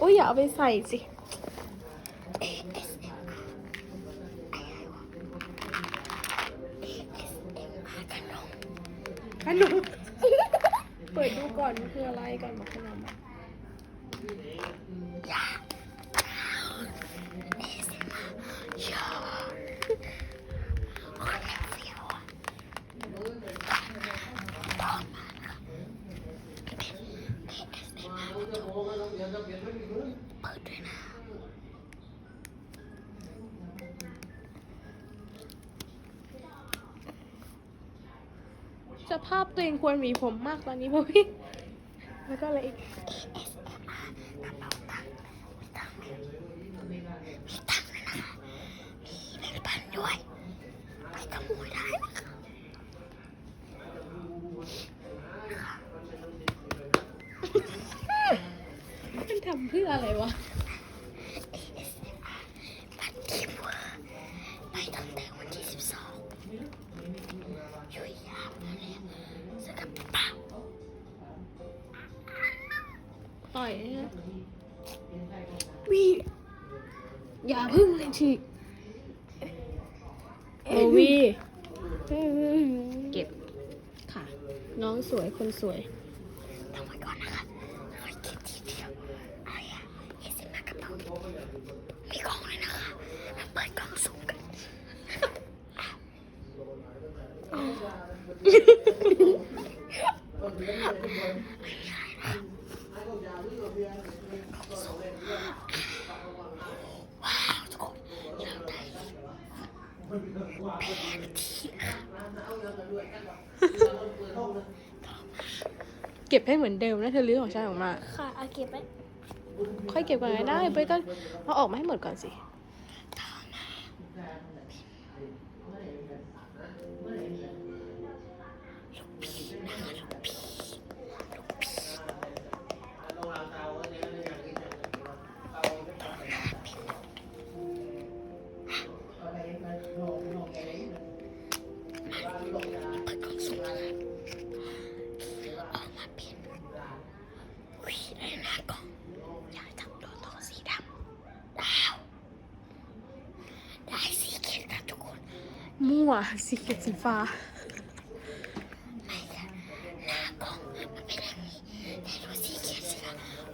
อุ้ยอย่าเอาไปใส่สิ ขนม เปิดดูก่อนมันคืออะไรก่อนบอกขนมอะ สภาพตัวเองควรหวีผมมากตอนนี้เพราะพี่แล้วก็อะไรอีก มันทำเพื่ออะไรวะ นะวีอย่าพึ่งเลยฉีกโอวีเก็บค่ะ น้องสวยคนสวย ทำไว้ก่อนนะคะคอยเก็บทีเดียวอะไรอะเอสมากระเป๋ามีกล่องเลยนะคะมาเปิดกล่องสุ่มกัน ว้าวทุกคนเราได้แพนทีค่ะ เก็บให้เหมือนเดิมนะเธอลื้อของฉันออกมา ค่ะเอาเก็บไว้ ค่อยเก็บก่อนก็ได้ไปก็เอาออกมาให้หมดก่อนสิะ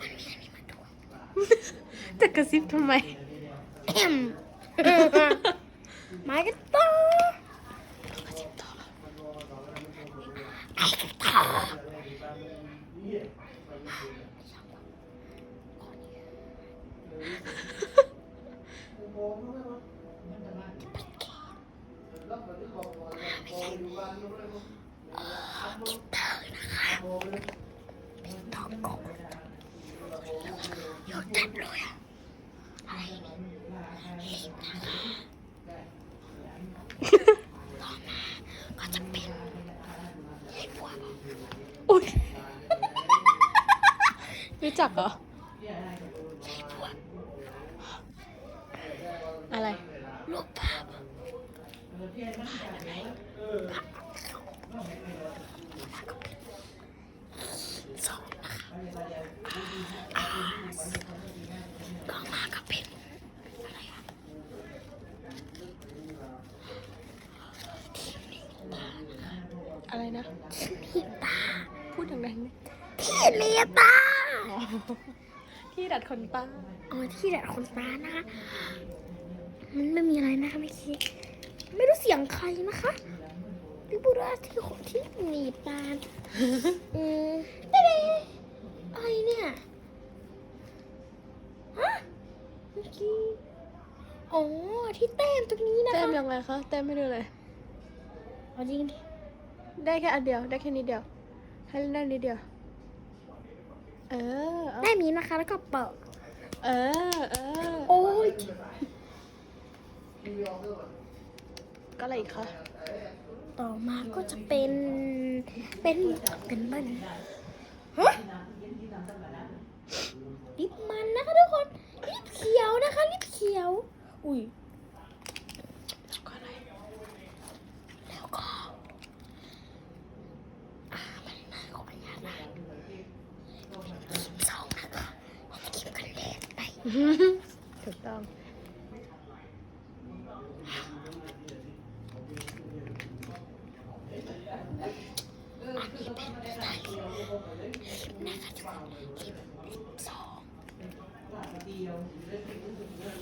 มันมีอันนี้มาดูจะกระซิบทำไมเอ็มมากันต่อมากันต่อไอ้กันต่อ กินเตอร์นะคะเป็นตอกกบเยอะจัดเลยอะอะไรนี่ลิปนะคะต่อมา ก็จะเป็นไอ้พวกอุ้ยรู้จักเหรอไอ้พวกอะไรรูปภาพสองนะคะอ่าต่อมาก็เป็นอะไรอะทีมตานะคะ อะไรนะ ทีมตา พูดดังๆนิด ที่ เลียตาอ๋อที่ดัดขนตาอ๋อที่ดัดขนตานะคะมันไม่มีอะไรนะคะไม่คิดไม่รู้เสียงใครนะคะพี่บุราที่คนที่หนีบตาอืมเด้ๆอะไรเนี่ยฮะเมื่อกี้อ๋อที่แต้มตรงนี้นะแต้คะมยังไงคะแต้มไม่ดูเลยอ๋อจริงดิได้แค่อันเดียว ได้แค่นิดเดียวให้เล่นได้นิดเดียว เออเอาแต้มนี้นะคะ แล้วก็เปิดเออ เออ โอ้ยก็อะไรอีกคะ ต่อมาก็จะเป็น เป็นเป็นเบิ้ลฮะลิปมันนะคะทุกคนลิปเขียวนะคะลิปเขียว อุ้ย ถูกต้อง อันนี้เป็นภาษาคลิปนะคะทุกคนคลิปสิบสอง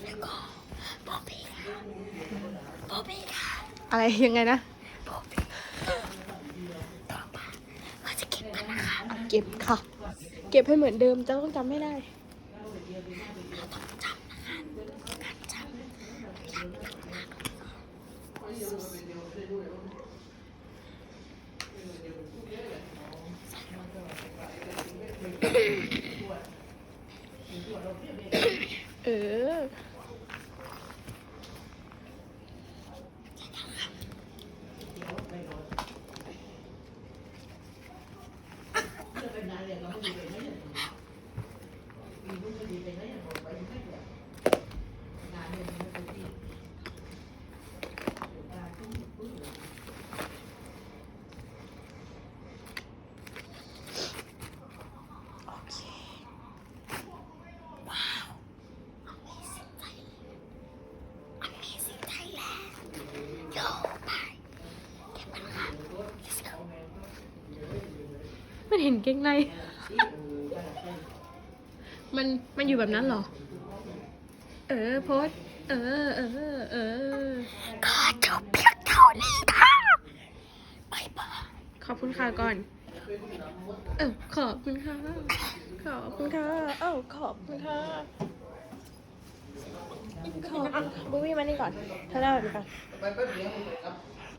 แล้วก็โบเบค่ะโบเบค่ะอะไรยังไงนะโบเบต่อมาเราจะเก็บกันนะคะ เก็บค่ะ เก็บให้เหมือนเดิมจะต้องจำไม่ได้ เออ มันเห็นเก่งใน มันมันอยู่แบบนั้นเหรอ เออโพสเออเออเออก็จบเพียงเท่านี้ค่ะไปปบขอบคุณค่ะก่อน เออขอบคุณค่ะ ขอบคุณค่ะ เอ้าขอบคุณค่ะ ขอบคุณค่ะบุ้ยมานี่ก่อนเธอเล่าแบบนี้ก่อน